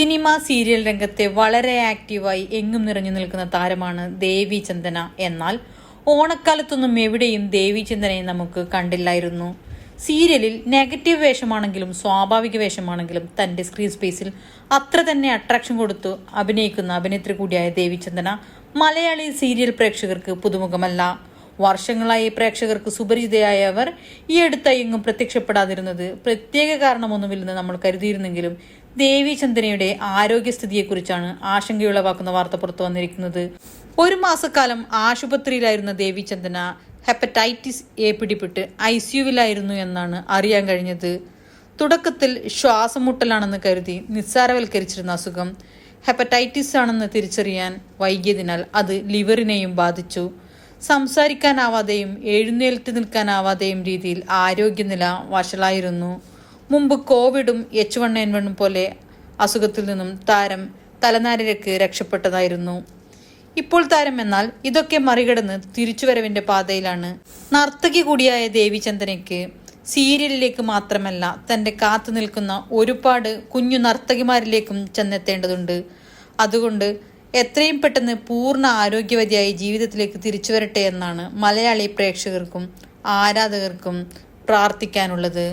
Cinema serial രംഗത്തെ വളരെ ആക്റ്റീവായി എങ്ങും നിറഞ്ഞു നിൽക്കുന്ന താരമാണ് ദേവി ചന്ദന. എന്നാൽ ഓണക്കാലത്തൊന്നും എവിടെയും ദേവി ചന്ദനയെ നമുക്ക് കണ്ടില്ലായിരുന്നു. സീരിയലിൽ നെഗറ്റീവ് വേഷമാണെങ്കിലും സ്വാഭാവിക വേഷമാണെങ്കിലും തന്റെ സ്ക്രീൻ സ്പേസിൽ അത്ര തന്നെ അട്രാക്ഷൻ കൊടുത്ത് അഭിനയിക്കുന്ന അഭിനേത്രി കൂടിയായ ദേവിചന്ദന മലയാളി സീരിയൽ പ്രേക്ഷകർക്ക് പുതുമുഖമല്ല. വർഷങ്ങളായി പ്രേക്ഷകർക്ക് സുപരിചിതയായ അവർ ഈ അടുത്തായി എങ്ങും പ്രത്യക്ഷപ്പെടാതിരുന്നത് പ്രത്യേക കാരണമൊന്നുമില്ലെന്ന് നമ്മൾ കരുതിയിരുന്നെങ്കിലും ദേവി ചന്ദനയുടെ ആരോഗ്യസ്ഥിതിയെക്കുറിച്ചാണ് ആശങ്കയുളവാക്കുന്ന വാർത്ത പുറത്തു വന്നിരിക്കുന്നത്. ഒരു മാസക്കാലം ആശുപത്രിയിലായിരുന്ന ദേവി ചന്ദന ഹെപ്പറ്റൈറ്റിസ് എ പിടിപെട്ട് ഐ സിയുവിലായിരുന്നു എന്നാണ് അറിയാൻ കഴിഞ്ഞത്. തുടക്കത്തിൽ ശ്വാസമുട്ടലാണെന്ന് കരുതി നിസ്സാരവൽക്കരിച്ചിരുന്ന അസുഖം. ഹെപ്പറ്റൈറ്റിസ് ആണെന്ന് തിരിച്ചറിയാൻ വൈകിയതിനാൽ അത് ലിവറിനെയും ബാധിച്ചു. സംസാരിക്കാനാവാതെയും എഴുന്നേൽറ്റ് നിൽക്കാനാവാതെയും രീതിയിൽ ആരോഗ്യനില വഷളായിരുന്നു. മുമ്പ് കോവിഡും എച്ച് വൺ എൻ വണ്ണും പോലെ അസുഖത്തിൽ നിന്നും താരം തലനാരിഴക്ക് രക്ഷപ്പെട്ടതായിരുന്നു. ഇപ്പോൾ താരം എന്നാൽ ഇതൊക്കെ മറികടന്ന് തിരിച്ചുവരവിന്റെ പാതയിലാണ്. നർത്തകി കൂടിയായ ദേവിചന്ദനയ്ക്ക് സീരിയലിലേക്ക് മാത്രമല്ല തന്റെ കാത്തു നിൽക്കുന്ന ഒരുപാട് കുഞ്ഞു നർത്തകിമാരിലേക്കും ചെന്നെത്തേണ്ടതുണ്ട്. അതുകൊണ്ട് എത്രയും പെട്ടെന്ന് പൂർണ ആരോഗ്യവതിയായി ജീവിതത്തിലേക്ക് തിരിച്ചു വരട്ടെ എന്നാണ് മലയാളി പ്രേക്ഷകർക്കും ആരാധകർക്കും പ്രാർത്ഥിക്കാനുള്ളത്.